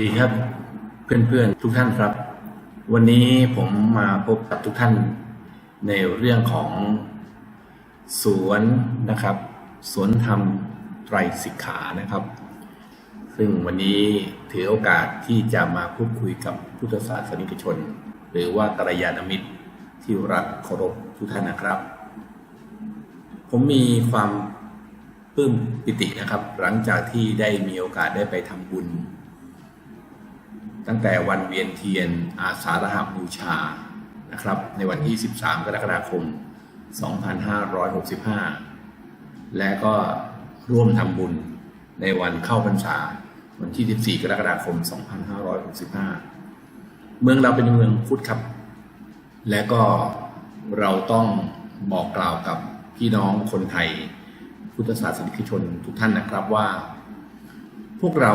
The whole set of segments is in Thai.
ดีครับเพื่อนๆทุกท่านครับ วันนี้ผมมาพบกับทุกท่านในเรื่องของสวนนะครับ สวนธรรมไตรสิกขานะครับ ซึ่งวันนี้ถือโอกาสที่จะมาพูดคุยกับพุทธศาสนิกชน หรือว่ากัลยาณมิตรที่รักเคารพทุกท่านนะครับ ผมมีความปลื้มปิตินะครับ หลังจากที่ได้มีโอกาสได้ไปทำบุญ ตั้งแต่วันเวียนเทียนอาสาฬหบูชานะครับ ในวันที่ 13 กรกฎาคม 2565 และก็ร่วมทำบุญในวันเข้าพรรษาวันที่ 14 กรกฎาคม 2565 เมืองเราเป็นเมืองพุทธครับ และก็เราต้องบอกกล่าวกับพี่น้องคนไทย พุทธศาสนิกชนทุกท่านนะครับว่า พวกเรา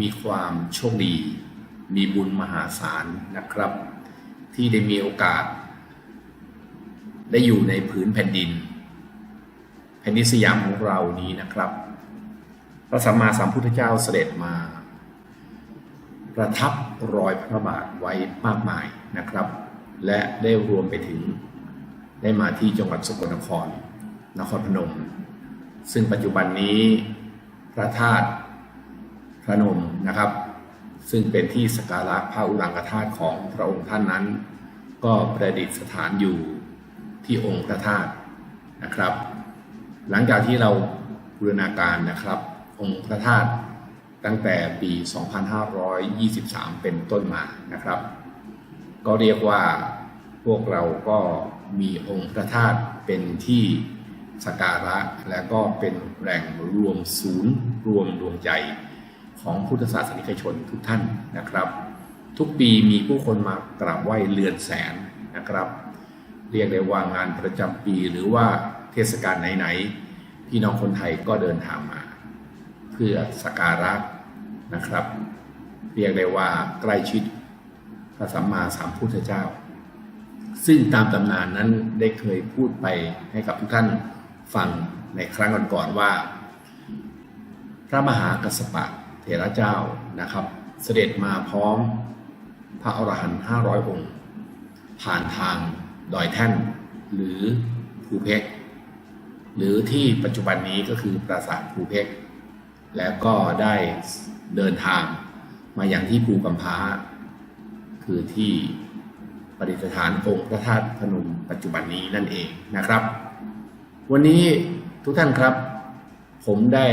มีความโชคดี มีบุญมหาศาลนะครับ ที่ได้มีโอกาส ได้อยู่ในผืนแผ่นดิน แผ่นดินสยามของเรานี้นะครับ พระสัมมาสัมพุทธเจ้าเสด็จมา ประทับรอยพระบาทไว้มากมายนะครับ และได้รวมไปถึงได้มาที่จังหวัดสกลนคร นครพนม ซึ่งปัจจุบันนี้พระธาตุพระนมนะครับ ซึ่งเป็นที่สกการะพระอุรังคธาตุของพระองค์ท่านนั้น ก็ประดิษฐานอยู่ที่องค์พระธาตุนะครับ หลังจากที่เราบูรณาการนะครับ องค์พระธาตุตั้งแต่ปี 2523 เป็นต้นมานะครับ ก็เรียกว่าพวกเราก็มีองค์พระธาตุเป็นที่สักการะและก็เป็นแหล่งรวมศูนย์ รวมดวงใจ ของพุทธศาสนิกชนทุกท่านนะครับ ทุกปีมีผู้คนมากราบไหว้เลือนแสนนะครับ เรียกได้ว่างานประจำปีหรือว่าเทศกาลไหนๆพี่น้องคนไทยก็เดินทางมา เพื่อสักการะนะครับ เรียกได้ว่าใกล้ชิดพระสัมมาสัมพุทธเจ้า ซึ่งตามตำนานนั้นได้เคยพูดไปให้กับทุกท่านฟังในครั้งก่อนๆว่า พระมหากัสสปะ เถระเจ้านะครับ เสด็จมาพร้อมพระอรหันต์ห้าร้อยองค์ ผ่านทางดอยแท่น หรือภูเพกหรือที่ปัจจุบันนี้ก็คือปราสาทภูเพกแล้วก็ได้เดินทางมาอย่างที่ภูกำพร้า คือที่ประดิษฐานองค์พระธาตุพนมปัจจุบันนี้นั่นเองนะครับ วันนี้ทุกท่านครับ ผมได้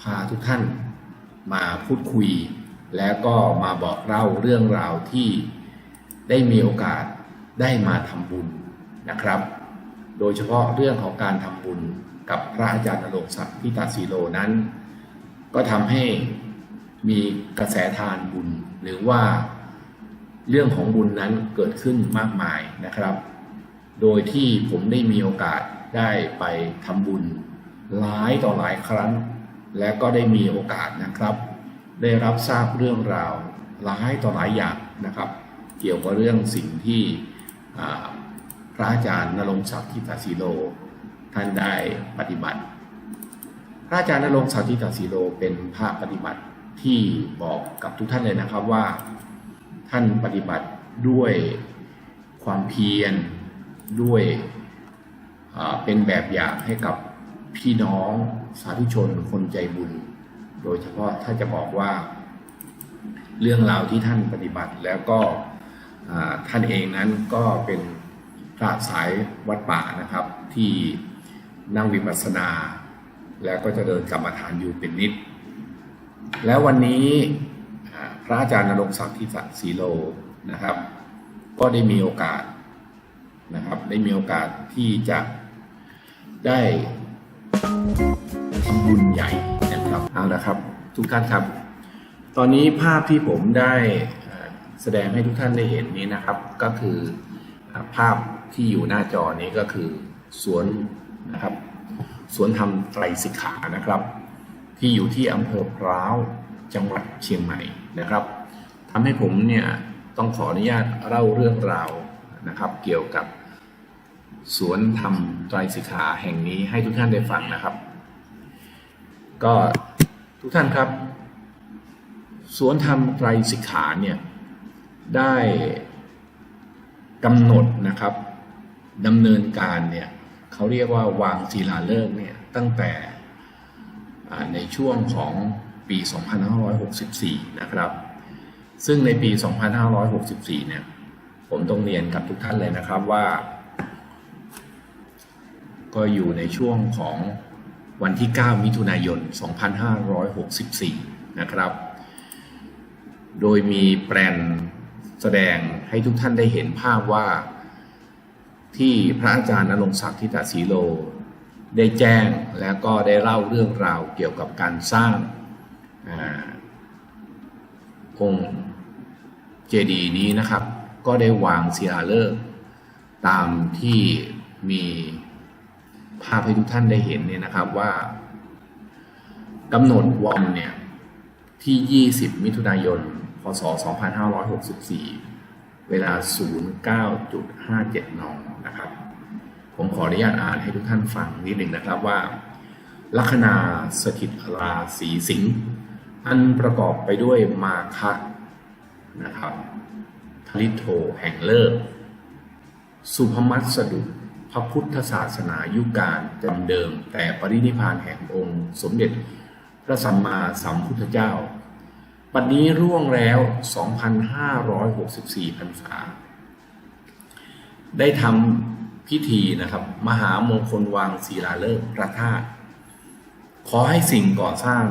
พาทุกท่าน มาพูดคุย แล้วก็มาบอกเล่าเรื่องราวที่ได้มีโอกาสได้มาทำบุญนะครับ โดยเฉพาะเรื่องของการทำบุญกับพระอาจารย์นรงค์ศักดิ์พิตาสีโลนั้น ก็ทำให้มีกระแสทานบุญหรือว่าเรื่องของบุญนั้นเกิดขึ้นมากมายนะครับ โดยที่ผมได้มีโอกาสได้ไปทำบุญหลายต่อหลายครั้ง และก็ได้มีโอกาสนะครับ ได้รับทราบเรื่องราวหลายต่อหลายอย่างนะครับ เกี่ยวกับเรื่องสิ่งที่พระอาจารย์นรงศักดิ์ทิตาสีโล ท่านได้ปฏิบัติ พระอาจารย์นรงศักดิ์ทิตาสีโลเป็นพระปฏิบัติที่บอกกับทุกท่านเลยนะครับว่า ท่านปฏิบัติด้วยความเพียรด้วยเป็นแบบอย่างให้กับพี่น้อง สาธุชนคนใจบุญ โดยเฉพาะถ้าจะบอกว่า เรื่องราวที่ท่านปฏิบัติแล้วก็ท่านเองนั้นก็เป็นพระสายวัดป่านะครับ ที่นั่งวิปัสสนา แล้วก็จะเดินกรรมฐานอยู่เป็นนิด แล้ววันนี้พระอาจารย์นรงศักดิ์ทิศศีโลนะครับ ก็ได้มีโอกาสนะครับ ได้มีโอกาสที่จะได้ บุญใหญ่นะครับเอาละครับ ทุกท่านครับ ตอนนี้ภาพที่ผมได้แสดงให้ทุกท่านได้เห็นนี้นะครับ ก็คือภาพที่อยู่หน้าจอนี้ก็คือสวนนะครับสวนธรรมไตรสิกขานะครับ ที่อยู่ที่อำเภอพร้าวจังหวัดเชียงใหม่นะครับทำให้ผมเนี่ยต้องขออนุญาตเล่าเรื่องราวนะครับ เกี่ยวกับสวนธรรมไตรสิกขาแห่งนี้ให้ทุกท่านได้ฟังนะครับ ก็ทุกท่านครับ สวนธรรมไตรสิกขาเนี่ยได้กำหนดนะครับดำเนินการเนี่ยเขาเรียกว่าวางศิลาฤกษ์เนี่ยตั้งแต่ในช่วงของปี 2564 นะครับ ซึ่งในปี 2564 เนี่ย ผมต้องเรียนกับทุกท่านเลยนะครับว่า ก็อยู่ในช่วงของ วันที่ 9 มิถุนายน 2564 นะครับ โดยมีแปลนแสดงให้ทุกท่านได้เห็นภาพว่า ที่พระอาจารย์นรงศักดิ์ทิตาสีโล ได้แจ้งแล้วก็ได้เล่าเรื่องราวเกี่ยวกับการสร้างอาองค์เจดีย์นี้นะครับ ก็ได้วางศิลาฤกษ์ตามที่มี ภาพให้ทุกท่านได้เห็นเนี่ยนะครับว่ากำหนดวันเนี่ยที่ 20 มิถุนายน พศ 2564 เวลา 09.57 น นะครับ ผมขออนุญาตอ่านให้ทุกท่านฟังนิดหนึ่งนะครับว่า ลัคนาสถิตราศีสิงห์อันประกอบไปด้วยมาคะนะครับทลิโทแห่งเลิก สุภมัสสดุ ระพุทธศาสนายุคการจำเดิม แต่ปรินิพานแห่งองค์ สมเด็จพระสัมมาสัมพุทธเจ้า ปัจนี้ร่วงแล้ว 2,564พรรษา ได้ทำพิธีนะครับ มหามงคลวางศิลาฤกษ์พระธาตุขอให้สิ่งก่อสร้าง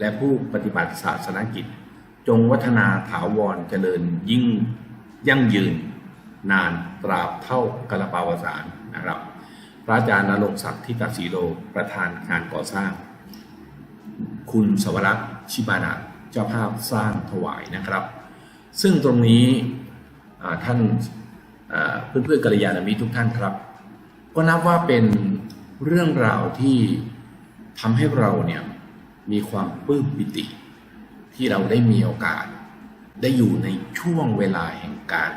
และผู้ปฏิบัติศาสนกิจ จงวัฒนาถาวรเจริญยิ่งยั่งยืน นานตราบเท่ากระปาวสาร นะครับ พระอาจารย์นรงศักดิ์ทิตาสีโลประธานการก่อสร้าง คุณสวรักษ์ชิบานะเจ้าภาพสร้างถวายนะครับ ซึ่งตรงนี้อ่าท่านอ่าเพื่อนๆกัลยาณมิตรทุกท่านครับ ก็นับว่าเป็นเรื่องราวที่ทำให้เราเนี่ยมีความปลื้มปิติ ที่เราได้มีโอกาส ได้อยู่ในช่วงเวลาแห่งการ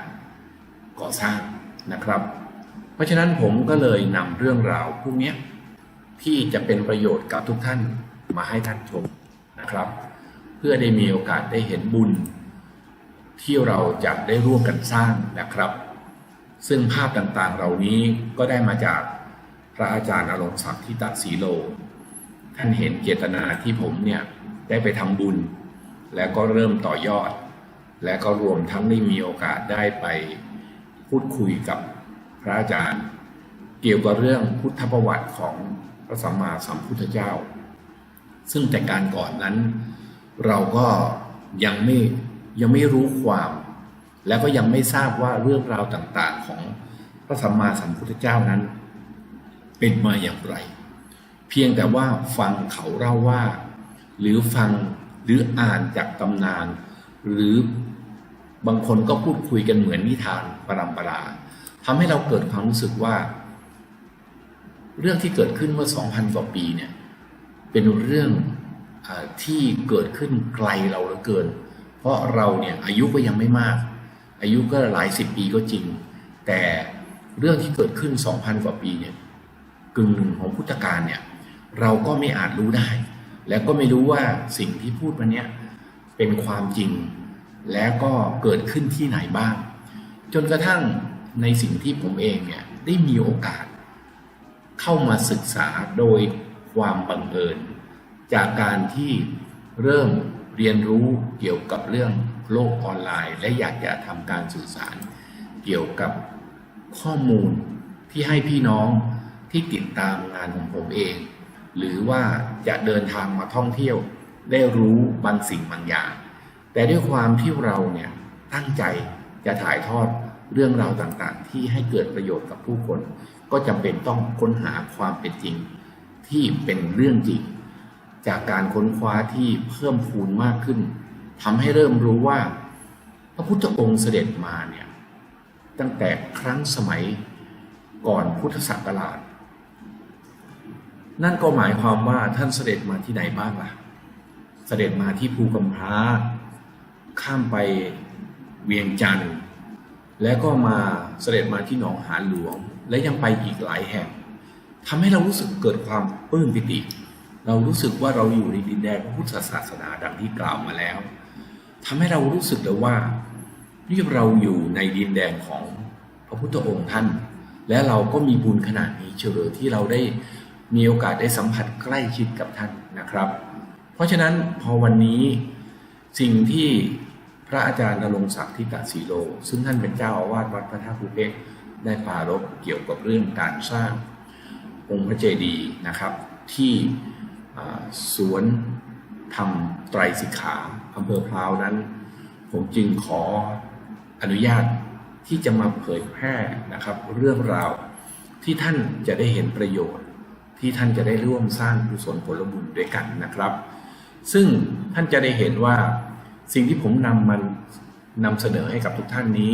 ก่อสร้างนะครับ เพราะฉะนั้นผมก็เลยนำเรื่องราวพวกนี้ที่จะเป็นประโยชน์กับทุกท่านมาให้ท่านชมนะครับ เพื่อได้มีโอกาสได้เห็นบุญ ที่เราจะได้ร่วมกันสร้างนะครับ ซึ่งภาพต่างๆเหล่านี้ก็ได้มาจากพระอาจารย์อารมณ์ศักดิ์ทิตาสีโล ท่านเห็นเจตนาที่ผมเนี่ยได้ไปทำบุญ แล้วก็เริ่มต่อยอด และก็รวมทั้งได้มีโอกาสได้ไปพูดคุยกับ พระอาจารย์ เกี่ยวกับเรื่องพุทธประวัติของพระสัมมาสัมพุทธเจ้า ซึ่งแต่การก่อนนั้น เราก็ยังไม่ยังไม่รู้ความ แล้วก็ยังไม่ทราบว่าเรื่องราวต่างๆของพระสัมมาสัมพุทธเจ้านั้น เป็นมาอย่างไร เพียงแต่ว่าฟังเขาเล่าว่า หรือฟังหรืออ่านจากตำนาน หรือบางคนก็พูดคุยกันเหมือนนิทานปรำปรา ทำให้เราเกิดความรู้สึกว่า เรื่องที่เกิดขึ้นเมื่อ 2,000 กว่าปีเนี่ย เป็นเรื่องอที่เกิดขึ้นไกลเราเหลือเกิน เพราะเราเนี่ยอายุก็ยังไม่มาก อายุก็หลายสิบปีก็จริง แต่เรื่องที่เกิดขึ้น 2,000 กว่าปีเนี่ยกึ่งหนึ่งของพุทธกาลเนี่ย เราก็ไม่อาจรู้ได้ แล้วก็ไม่รู้ว่าสิ่งที่พูดมาเนี้ยเป็นความจริง แล้วก็เกิดขึ้นที่ไหนบ้าง จนกระทั่ง ในสิ่งที่ผมเองเนี่ยได้มีโอกาส เข้ามาศึกษาโดยความบังเอิญ จากการที่เริ่มเรียนรู้เกี่ยวกับเรื่องโลกออนไลน์ และอยากจะทำการสื่อสาร เกี่ยวกับข้อมูลที่ให้พี่น้องที่ติดตามงานของผมเอง หรือว่าจะเดินทางมาท่องเที่ยวได้รู้บางสิ่งบางอย่าง แต่ด้วยความที่เราเนี่ยตั้งใจจะถ่ายทอด เรื่องราวต่างๆ ที่ให้เกิดประโยชน์กับผู้คน ก็จำเป็นต้องค้นหาความเป็นจริง ที่เป็นเรื่องจริง จากการค้นคว้าที่เพิ่มพูนมากขึ้นทำให้เริ่มรู้ว่า พระพุทธองค์เสด็จมาเนี่ยตั้งแต่ครั้งสมัยก่อนพุทธศักราช นั่นก็หมายความว่าท่านเสด็จมาที่ไหนบ้างล่ะ เสด็จมาที่ภูกำพร้าข้ามไปเวียงจันทร์ แล้วก็มาเสด็จมาที่หนองหานหลวง และยังไปอีกหลายแห่งทำให้เรารู้สึกเกิดความปลื้มปิติ เรารู้สึกว่าเราอยู่ในดินแดนพระพุทธศาสนาดังที่กล่าวมาแล้วทำให้เรารู้สึกเลยว่านี่เราอยู่ในดินแดนของพระพุทธองค์ท่าน และเราก็มีบุญขนาดนี้เชียวเหรอที่เราได้มีโอกาสได้สัมผัสใกล้ชิดกับท่านนะครับ เพราะฉะนั้นพอวันนี้สิ่งที่ ระอาจารย์นรงศักดิ์ทิตสีโล ซึ่งท่านเป็นเจ้าอาวาสวัดพระธาตุภูเก็ตได้ปารภเกี่ยวกับเรื่องการสร้างองค์พระเจดีย์นะครับ ที่สวนธรรมไตรสิกขาอำเภอพร้าวนั้น ผมจึงขออนุญาตที่จะมาเผยแพร่นะครับ เรื่องราวที่ท่านจะได้เห็นประโยชน์ ที่ท่านจะได้ร่วมสร้างกุศลผลบุญด้วยกันนะครับ ซึ่งท่านจะได้เห็นว่า สิ่งที่ผมนำมันนำเสนอให้กับทุกท่านนี้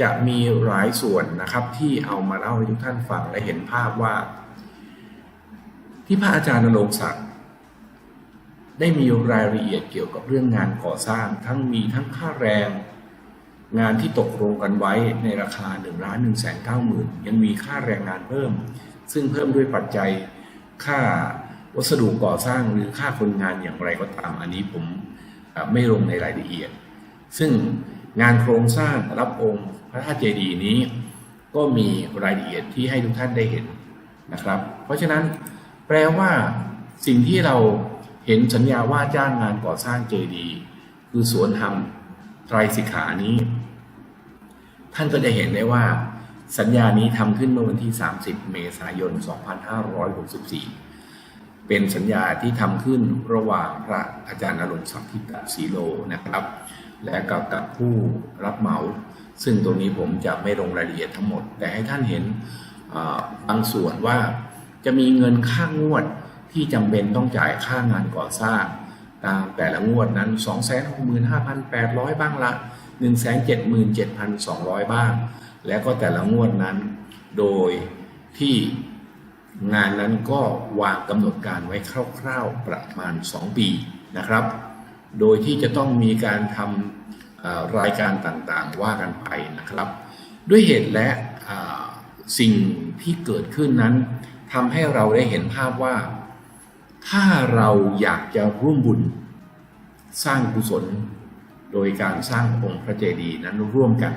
จะมีหลายส่วนนะครับที่เอามาเล่าให้ทุกท่านฟังและเห็นภาพว่า ที่พระอาจารย์นรงศักดิ์ได้มีรายละเอียดเกี่ยวกับเรื่องงานก่อสร้าง ทั้งมีทั้งค่าแรง งานที่ตกลงกันไว้ในราคา1นึ่งล้านหนึ่งแสนเก้าหมื่นยังมีค่าแรงงานเพิ่ม ซึ่งเพิ่มด้วยปัจจัยค่าวัสดุก่อสร้างหรือค่าคนงานอย่างไรก็ตามอันนี้ผม ไม่ลงในรายละเอียด ซึ่งงานโครงสร้างรับองค์พระธาตุเจดีย์นี้ ก็มีรายละเอียดที่ให้ทุกท่านได้เห็นนะครับ เพราะฉะนั้นแปลว่าสิ่งที่เราเห็นสัญญาว่าจ้างงานก่อสร้างเจดีย์คือสวนธรรมไตรสิกขานี้ ท่านก็จะเห็นได้ว่า สัญญานี้ทำขึ้นเมื่อวันที่ 30 เมษายน 2564 เป็นสัญญาที่ทำขึ้นระหว่างพระอาจารย์นรงค์ศักดิ์ทิตสีโลนะครับ และกับกับผู้รับเหมา ซึ่งตรงนี้ผมจะไม่ลงรายละเอียดทั้งหมด แต่ให้ท่านเห็นบางส่วนว่าจะมีเงินค่างวดที่จำเป็นต้องจ่ายค่างานก่อสร้าง ตามแต่ละงวดนั้น 265,800 บ้างละ 177,200 บ้าง และก็แต่ละงวดนั้น โดยที่ งานนั้นก็วางกำหนดการไว้คร่าวๆประมาณ 2 ปีนะครับ โดยที่จะต้องมีการทำรายการต่างๆว่ากันไปนะครับ ด้วยเหตุและสิ่งที่เกิดขึ้นนั้นทำให้เราได้เห็นภาพว่า ถ้าเราอยากจะร่วมบุญสร้างกุศล โดยการสร้างองค์พระเจดีย์นั้นร่วมกัน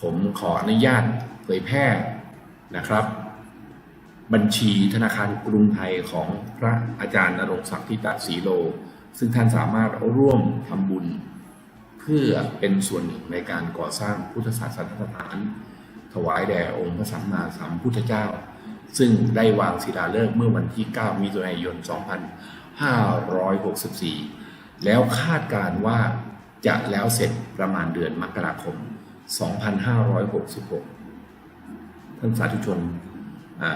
ผมขออนุญาตเผยแพร่นะครับ บัญชีธนาคารกรุงไทยของพระอาจารย์นรงศักดิ์ทิตสีโล ซึ่งท่านสามารถร่วมทำบุญ เพื่อเป็นส่วนหนึ่งในการก่อสร้างพุทธศาสนสถาน ถวายแด่องค์พระสัมมาสัมพุทธเจ้า ซึ่งได้วางศิลาฤกษ์เมื่อวันที่ 9 มิถุนายน 2564 แล้วคาดการณ์ว่าจะแล้วเสร็จประมาณเดือนมกราคม 2566 ท่านสาธุชนอ่า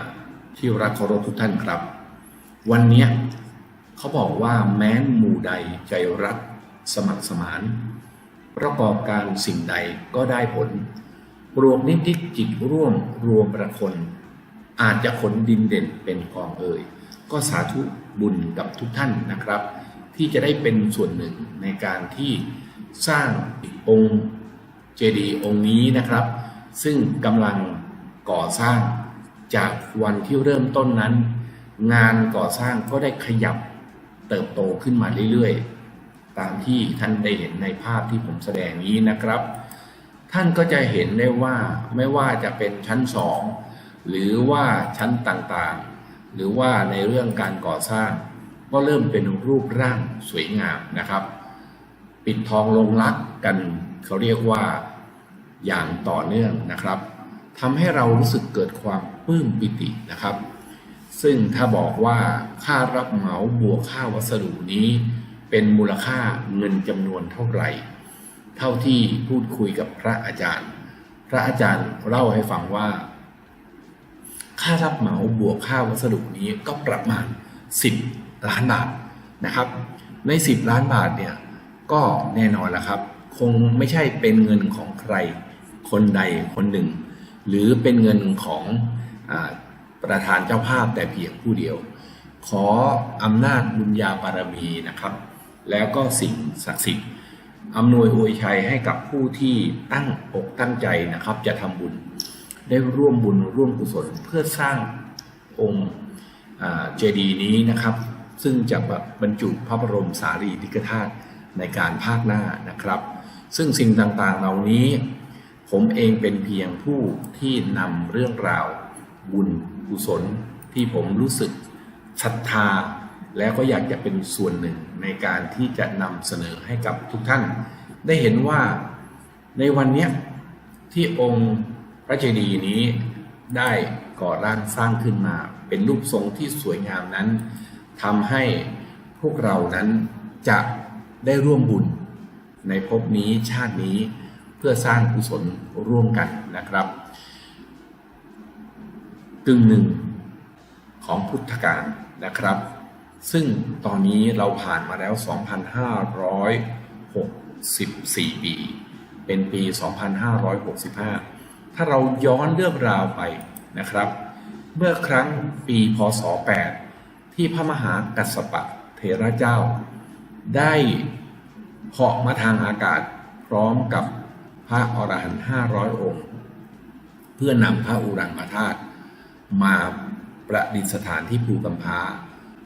ที่รักเคารพทุกท่านครับ วันเนี้ยเขาบอกว่าแม้นหมู่ใดใจรักสมัครสมาน ประกอบการสิ่งใดก็ได้ผลปลวกนิติจิตร่วมรวมประคน อาจจะขนดินเด่นเป็นกองเอ่ย ก็สาธุบุญกับทุกท่านนะครับ ที่จะได้เป็นส่วนหนึ่งในการที่สร้างองค์เจดีย์องค์นี้นะครับ ซึ่งกำลังก่อสร้าง จากวันที่เริ่มต้นนั้น งานก่อสร้างก็ได้ขยับเติบโตขึ้นมาเรื่อยๆ ตามที่ท่านได้เห็นในภาพที่ผมแสดงนี้นะครับ ท่านก็จะเห็นได้ว่าไม่ว่าจะเป็นชั้นสองหรือว่าชั้นต่างๆ หรือว่าในเรื่องการก่อสร้าง ก็เริ่มเป็นรูปร่างสวยงามนะครับ ปิดทองลงรักกันเขาเรียกว่าอย่างต่อเนื่องนะครับทำให้เรารู้สึกเกิดความ ปลื้มปิตินะครับ ซึ่งถ้าบอกว่าค่ารับเหมาบวกค่าวัสดุนี้ เป็นมูลค่าเงินจำนวนเท่าไหร่ เท่าที่พูดคุยกับพระอาจารย์ พระอาจารย์เล่าให้ฟังว่า ค่ารับเหมาบวกค่าวัสดุนี้ก็ประมาณ 10 ล้านบาทนะครับ ใน 10 ล้านบาทเนี่ยก็แน่นอนละครับ คงไม่ใช่เป็นเงินของใครคนใดคนหนึ่ง หรือเป็นเงินของ ประธานเจ้าภาพแต่เพียงผู้เดียว ขออำนาจบุญญาบารมีนะครับ แล้วก็สิ่งศักดิ์สิทธิ์อำนวยอวยชัยให้กับผู้ที่ตั้งอกตั้งใจนะครับ จะทำบุญได้ร่วมบุญร่วมกุศลเพื่อสร้างองค์เจดีย์นี้นะครับ ซึ่งจะบรรจุพระบรมสารีริกธาตุในการภาคหน้านะครับ ซึ่งสิ่งต่างๆเหล่านี้ ผมเองเป็นเพียงผู้ที่นำเรื่องราว บุญกุศลที่ผมรู้สึกศรัทธา แล้วก็อยากจะเป็นส่วนหนึ่งในการที่จะนำเสนอให้กับทุกท่าน ได้เห็นว่าในวันนี้ที่องค์พระเจดีย์นี้ได้ก่อร่างสร้างขึ้นมา เป็นรูปทรงที่สวยงามนั้นทำให้พวกเรานั้นจะได้ร่วมบุญในภพนี้ชาตินี้เพื่อสร้างกุศลร่วมกันนะครับ กึ่งหนึ่งของพุทธกาลนะครับ ซึ่งตอนนี้เราผ่านมาแล้ว 2,564 ปี เป็นปี 2,565 ถ้าเราย้อนเรื่องราวไปนะครับ เมื่อครั้งปีพศ 8 ที่พระมหากัสสปะเทระเจ้า ได้เหาะมาทางอากาศพร้อมกับพระอรหันต์500 องค์ เพื่อนำพระอุรังคธาตุ มาประดิษฐานที่ภูกำพา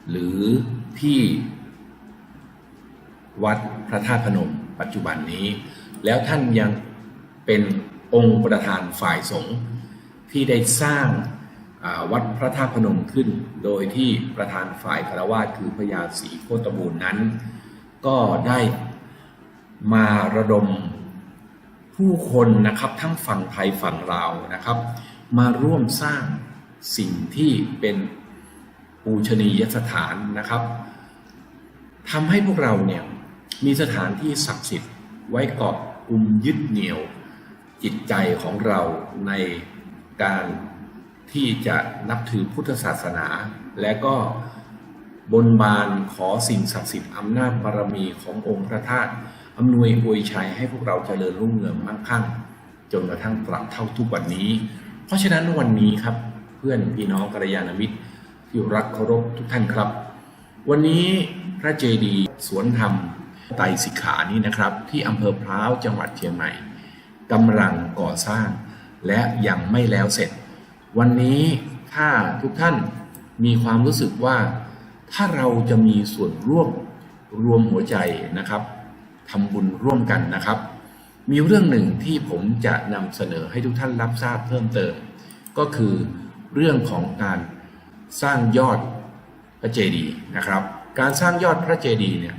หรือที่วัดพระธาตุพนมปัจจุบันนี้ แล้วท่านยังเป็นองค์ประธานฝ่ายสงฆ์ที่ได้สร้างวัดพระธาตุพนมขึ้น โดยที่ประธานฝ่ายคารวาสคือพระยาศรีโคตบูรณ์นั้น ก็ได้มาระดมผู้คนนะครับทั้งฝั่งไทยฝั่งลาวนะครับ มาร่วมสร้าง สิ่งที่เป็นปูชนียสถานนะครับทำให้พวกเราเนี่ยมีสถานที่ศักดิ์สิทธิ์ไว้เกาะกลุ่มยึดเหนี่ยวจิตใจของเราในการที่จะนับถือพุทธศาสนา และก็บนบานขอสิ่งศักดิ์สิทธิ์อำนาจบารมีขององค์พระธาตุอำนวยอวยชัยให้พวกเราเจริญรุ่งเรืองมั่งคั่ง จนกระทั่งตราบเท่าทุกวันนี้ เพราะฉะนั้นวันนี้ครับ เพื่อนพี่น้องกัลยาณมิตรที่รักเคารพทุกท่านครับ วันนี้พระเจดีย์สวนธรรมไตรสิกขานี้นะครับ ที่อำเภอพร้าวจังหวัดเชียงใหม่กำลังก่อสร้าง และยังไม่แล้วเสร็จ วันนี้ถ้าทุกท่านมีความรู้สึกว่า ถ้าเราจะมีส่วนร่วมรวมหัวใจนะครับทำบุญร่วมกันนะครับ มีเรื่องหนึ่งที่ผมจะนำเสนอให้ทุกท่านรับทราบเพิ่มเติม ก็คือ เรื่องของการสร้างยอดพระเจดีย์นะครับ การสร้างยอดพระเจดีย์เนี่ย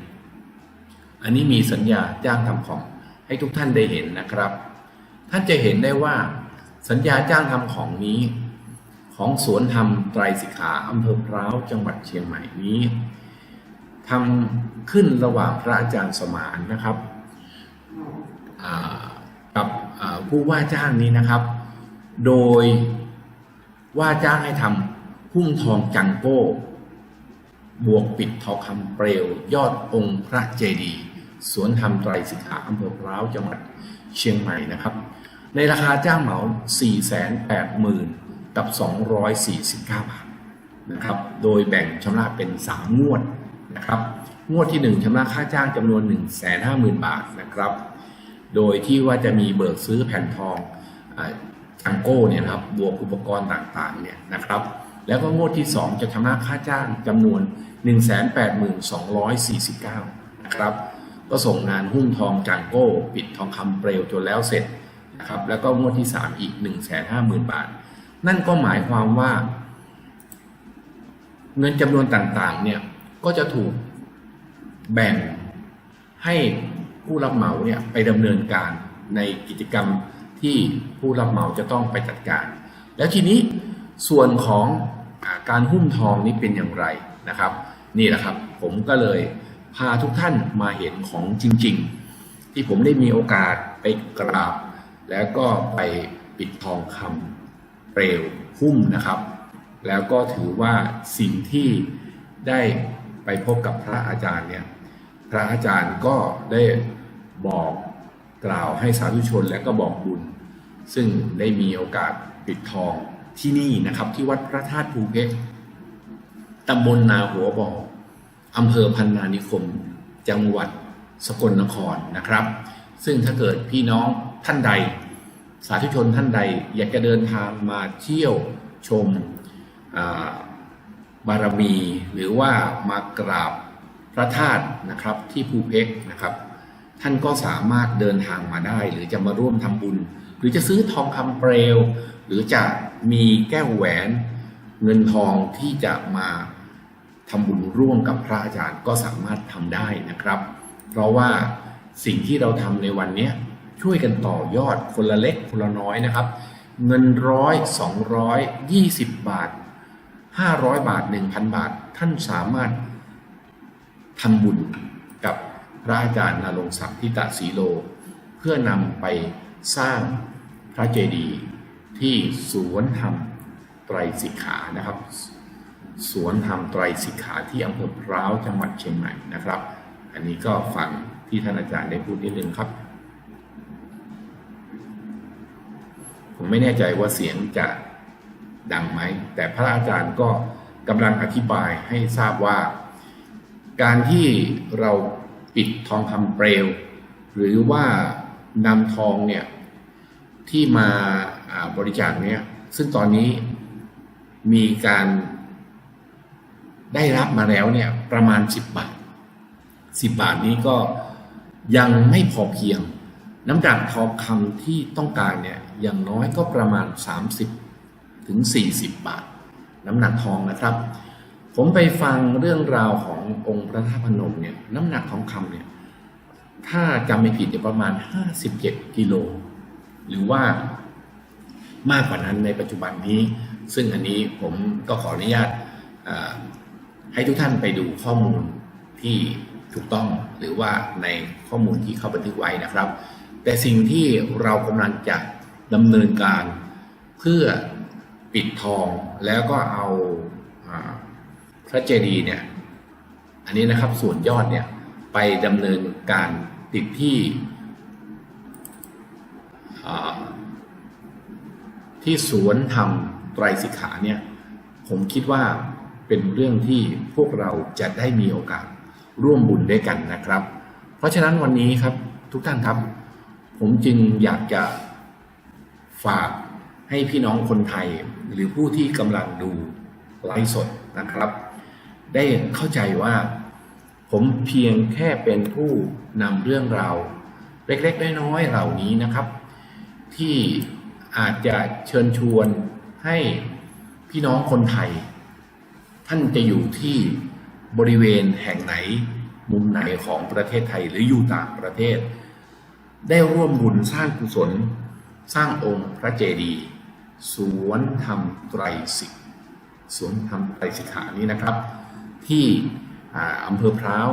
อันนี้มีสัญญาจ้างทำของให้ทุกท่านได้เห็นนะครับ ท่านจะเห็นได้ว่าสัญญาจ้างทำของนี้ ของสวนธรรมไตรสิกขาอำเภอพร้าวจังหวัดเชียงใหม่นี้ทำขึ้นระหว่างพระอาจารย์สมานนะครับกับผู้ว่าจ้างนี้นะครับ โดย ว่าจ้างให้ทำพุ่งทองจังโก้ บวกปิดทองคำเปลวยอดองค์พระเจดีย์สวนธรรมไตรสิกขาอำเภอพร้าวจังหวัดเชียงใหม่นะครับ ในราคาจ้างเหมา 480,000 กับ 249 บาทนะครับ โดยแบ่งชำระเป็น 3 งวดนะครับ งวดที่ 1ชำระค่าจ้างจำนวน 150,000 บาทนะครับ โดยที่ว่าจะมีเบิกซื้อแผ่นทอง จังโก้เนี่ยครับบวกอุปกรณ์ต่างๆเนี่ยนะครับแล้วก็งวดที่ 2 จะชำระค่าจ้างจำนวน 182,249นะครับก็ส่งงานหุ้มทองจังโก้ ปิดทองคำเปลวจนแล้วเสร็จนะครับแล้วก็งวดที่ 3 อีก 150,000 บาท นั่นก็หมายความว่า เงินจำนวนต่างๆเนี่ยก็จะถูกแบ่งให้ผู้รับเหมาเนี่ยไปดำเนินการในกิจกรรม ที่ผู้รับเหมาจะต้องไปจัดการ แล้วทีนี้ส่วนของอการหุ้มทองนี้เป็นอย่างไรนะครับ นี่แหละครับ ผมก็เลยพาทุกท่านมาเห็นของจริง ๆ ที่ผมได้มีโอกาสไปกราบ แล้วก็ไปปิดทองคำเปลวหุ้มนะครับ แล้วก็ถือว่าสิ่งที่ได้ไปพบกับพระอาจารย์เนี่ยพระอาจารย์ก็ได้บอก กล่าวให้สาธุชนและก็บอกบุญ ซึ่งได้มีโอกาสปิดทองที่นี่นะครับ ที่วัดพระธาตุภูเพชรตำบลนาหัวบ่ออำเภอพันนานิคม จังหวัดสกลนครนะครับ ซึ่งถ้าเกิดพี่น้องท่านใด สาธุชนท่านใด อยากจะเดินทางมาเที่ยวชมบารมี หรือว่ามากราบพระธาตุนะครับที่ภูเพกนะครับ ท่านก็สามารถเดินทางมาได้ หรือจะมาร่วมทำบุญ หรือจะซื้อทองคำเปลว หรือจะมีแก้วแหวนเงินทองที่จะมาทำบุญร่วมกับพระอาจารย์ก็สามารถทำได้นะครับ เพราะว่าสิ่งที่เราทำในวันนี้ช่วยกันต่อยอดคนละเล็กคนละน้อยนะครับ เงินร้อยสองร้อยยี่สิบบาทห้าร้อยบาทหนึ่งพันบาท ท่านสามารถทำบุญ ระอาจารย์นรงศักดิ์ทิตะสีโล เพื่อนำไปสร้างพระเจดีย์ที่สวนธรรมไตรสิกขานะครับ สวนธรรมไตรสิกขาที่อำเภอพร้าวจังหวัดเชียงใหม่นะครับ อันนี้ก็ฟังที่ท่านอาจารย์ได้พูดนิดนึงครับผมไม่แน่ใจว่าเสียงจะดังไหม แต่พระอาจารย์ก็กำลังอธิบายให้ทราบว่า การที่เรา ปิดทองคำเปลว หรือว่านำทองเนี่ยที่มาบริจาคเนี่ยซึ่งตอนนี้มีการได้รับมาแล้วเนี่ยประมาณ 10 บาท 10 บาทนี้ก็ยังไม่พอเพียง น้ำหนักทองคำที่ต้องการเนี่ยอย่างน้อยก็ประมาณ 30 ถึง 40 บาท น้ำหนักทองนะครับ ผมไปฟังเรื่องราวขององค์พระธาตุพนมเนี่ยน้ำหนักทองคำเนี่ยถ้าจำไม่ผิดจะประมาณ 57 กิโล หรือว่ามากกว่านั้นในปัจจุบันนี้ ซึ่งอันนี้ผมก็ขออนุญาตให้ทุกท่านไปดูข้อมูลที่ถูกต้องหรือว่าในข้อมูลที่เขาบันทึกไว้นะครับ แต่สิ่งที่เรากำลังจะดำเนินการเพื่อปิดทองแล้วก็เอา พระเจดีย์เนี่ย อันนี้นะครับส่วนยอดเนี่ยไปดำเนินการติดที่ที่สวนธรรมไตรสิกขาเนี่ยผมคิดว่าเป็นเรื่องที่พวกเราจะได้มีโอกาสร่วมบุญด้วยกันนะครับ เพราะฉะนั้นวันนี้ครับทุกท่านครับ ผมจึงอยากจะฝากให้พี่น้องคนไทยหรือผู้ที่กำลังดูไลฟ์สดนะครับ ได้เข้าใจว่า ผมเพียงแค่เป็นผู้นำเรื่องราวเล็กๆน้อยๆเหล่านี้นะครับ ที่อาจจะเชิญชวนให้พี่น้องคนไทย ท่านจะอยู่ที่บริเวณแห่งไหน มุมไหนของประเทศไทยหรืออยู่ต่างประเทศ ได้ร่วมบุญสร้างกุศล สร้างองค์พระเจดีย์สวนธรรมไตรสิกสวนธรรมไตรสิกขานี้นะครับ ที่อำเภอพร้าว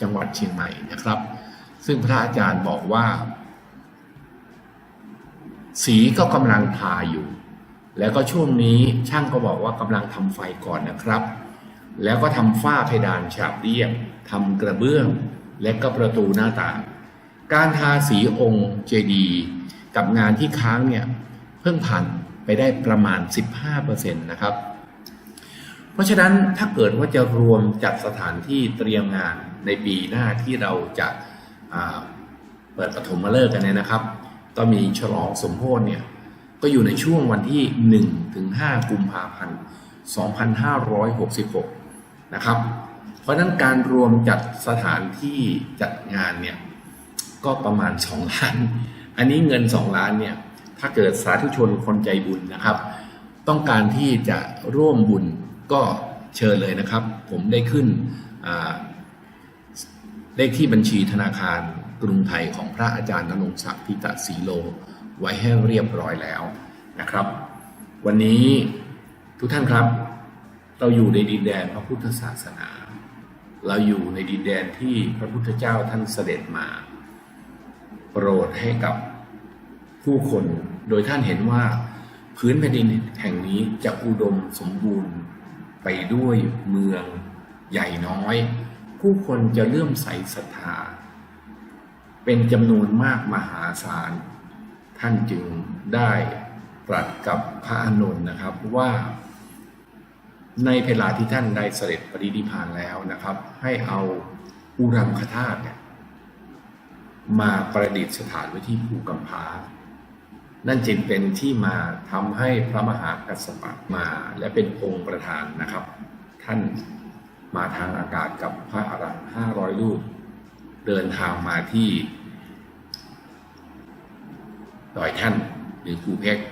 จังหวัดเชียงใหม่นะครับ ซึ่งพระอาจารย์บอกว่า สีก็กำลังทาอยู่ แล้วก็ช่วงนี้ช่างก็บอกว่ากำลังทำไฟก่อนนะครับ แล้วก็ทำฝ้าเพดานฉาบเรียบทำกระเบื้อง และก็ประตูหน้าต่าง การทาสีองค์เจดีย์กับงานที่ค้างเนี่ยเพิ่งผ่านไปได้ประมาณ 15%นะครับ เพราะฉะนั้นถ้าเกิดว่าจะรวมจัดสถานที่เตรียมงานในปีหน้าที่เราจะาเปิดปฐมฤกษ์กันเนี่ยนะครับ ก็มีฉลองสมโภชเนี่ยก็อยู่ในช่วงวันที่1ถึง5กุมภาพันธ์2566 นะครับ เพราะฉะนั้นการรวมจัดสถานที่จัดงานเนี่ยก็ประมาณ 2 ล้าน อันนี้เงิน 2 ล้านเนี่ยถ้าเกิดสาธุชนคนใจบุญนะครับ ต้องการที่จะร่วมบุญ ก็เชิญเลยนะครับ ผมได้ขึ้นเลขที่บัญชีธนาคารกรุงไทยของพระอาจารย์นรงศักดิ์ทิตะสีโล ไว้ให้เรียบร้อยแล้วนะครับ วันนี้ทุกท่านครับ เราอยู่ในดินแดนพระพุทธศาสนา เราอยู่ในดินแดนที่พระพุทธเจ้าท่านเสด็จมา โปรดให้กับผู้คนโดยท่านเห็นว่า พื้นแผ่นดินแห่งนี้จะอุดมสมบูรณ์ ไปด้วยเมืองใหญ่น้อย ผู้คนจะเลื่อมใสศรัทธา เป็นจำนวนมากมหาศาล ท่านจึงได้ตรัสกับพระอานนนะครับว่า ในเวลาที่ท่านได้เสด็จปรินิพานแล้วนะครับ ให้เอาอุรังคธาตุเนี่ยมาประดิษฐานไว้ที่ภูกำพร้า นั่นจึงเป็นที่มาทำให้พระมหากัสสปะมาและเป็นองค์ประธานนะครับ ท่านมาทางอากาศกับพระอรหันต์ห้าร้อยรูป เดินทางมาที่ดอยท่านหรือภูเพชร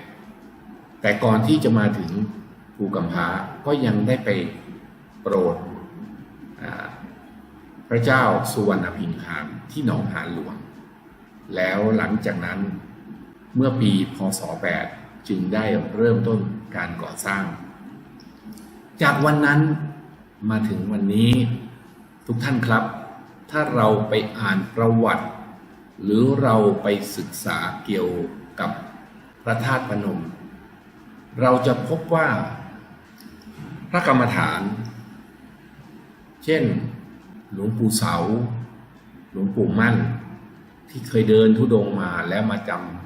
แต่ก่อนที่จะมาถึงภูกำพาก็ยังได้ไปโปรดพระเจ้าสุวรรณพิงคารที่หนองหานหลวง แล้วหลังจากนั้น เมื่อปีพศ 8 จึงได้เริ่มต้นการก่อสร้าง จากวันนั้นมาถึงวันนี้ทุกท่านครับ ถ้าเราไปอ่านประวัติ หรือเราไปศึกษาเกี่ยวกับพระธาตุพนม เราจะพบว่าพระกรรมฐาน เช่น หลวงปู่เสา หลวงปู่มั่น ที่เคยเดินทุดงค์มาแล้วมาจำ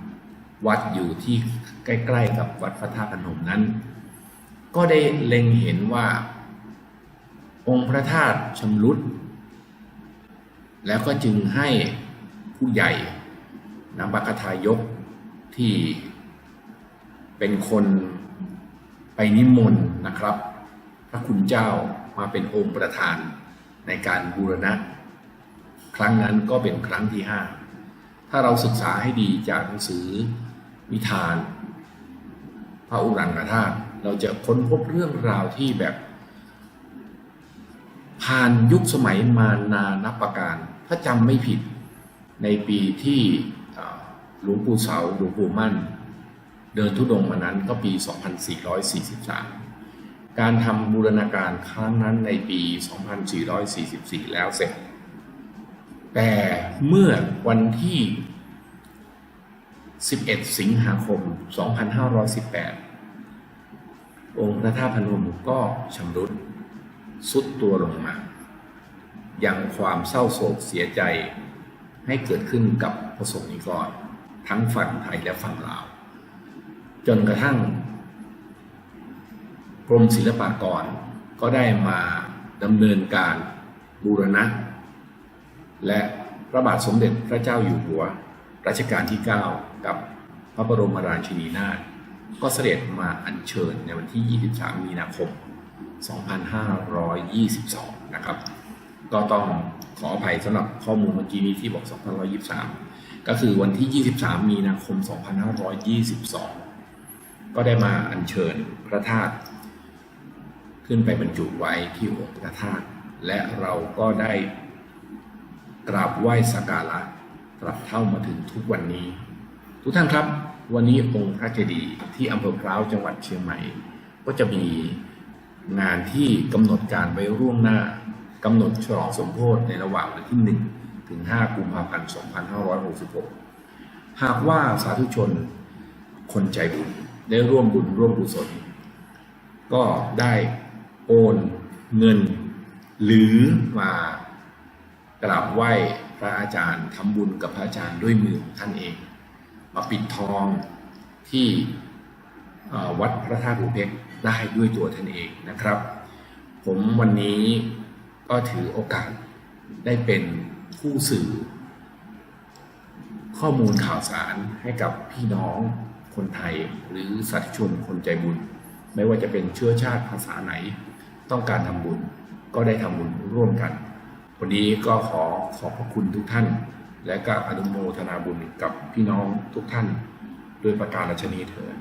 วัดอยู่ที่ใกล้ ๆ กับวัดพระธาตุพนมนั้น ก็ได้เล็งเห็นว่า องค์พระธาตุชำรุด แล้วก็จึงให้ผู้ใหญ่นำบัคทายกที่เป็นคนไปนิมนต์นะครับ พระคุณเจ้ามาเป็นองค์ประธานในการบูรณะ ครั้งนั้นก็เป็นครั้งที่ห้าถ้าเราศึกษาให้ดีจากหนังสือ วิธาน พระอุรังคธาตุเราจะค้นพบเรื่องราวที่แบบ ผ่านยุคสมัยมานานับประการ ถ้าจำไม่ผิดในปีที่หลวงปู่เสาหลวงปู่มั่น เดินทุดงค์มานั้นก็ปี 2443 การทำบูรณาการครั้งนั้นในปี 2444 แล้วเสร็จ แต่เมื่อวันที่ 11 สิงหาคม 2518 องค์พระธาตุพนมก็ชำรุดสุดตัวลงมายังความเศร้าโศกเสียใจให้เกิดขึ้นกับพระสงฆ์นิกร ทั้งฝั่งไทยและฝั่งลาว จนกระทั่งกรมศิลปากรก็ได้มาดำเนินการบูรณะ และพระบาทสมเด็จพระเจ้าอยู่หัว รัชกาลที่ 9 กับพระบรมราชินีนาถก็เสด็จมาอัญเชิญในวันที่ 23 มีนาคม 2522 นะครับ ก็ต้องขออภัยสำหรับข้อมูลเมื่อกี้นี้ที่บอก 2523 ก็คือวันที่ 23 มีนาคม 2522 ก็ได้มาอัญเชิญพระธาตุขึ้นไปบรรจุไว้ที่องค์พระธาตุและเราก็ได้กราบไหว้สักการะ ตรับเท่ามาถึงทุกวันนี้ ทุกท่านครับ วันนี้องค์พระเจดีย์ที่อำเภอพร้าวจังหวัดเชียงใหม่ ก็จะมีงานที่กำหนดการไว้ร่วงหน้ากำหนดฉลองสมโภชในระหว่างวันที่ 1 ถึง 5 กุมภาพันธ์ 2566 หากว่าสาธุชนคนใจบุญได้ร่วมบุญร่วมกุศล ก็ได้โอนเงินหรือมา กราบไหว้พระอาจารย์ทำบุญกับพระอาจารย์ด้วยมือของท่านเอง มาปิดทองที่วัดพระธาตุภูเพชรได้ด้วยตัวท่านเองนะครับ ผมวันนี้ก็ถือโอกาสได้เป็นผู้สื่อ ข้อมูลข่าวสารให้กับพี่น้องคนไทยหรือสาธุชนคนใจบุญ ไม่ว่าจะเป็นเชื้อชาติภาษาไหน ต้องการทำบุญก็ได้ทำบุญร่วมกัน วันนี้ก็ขอขอบพระคุณทุกท่าน และก็อนุโมทนาบุญกับพี่น้องทุกท่านด้วยประการชนีเถิด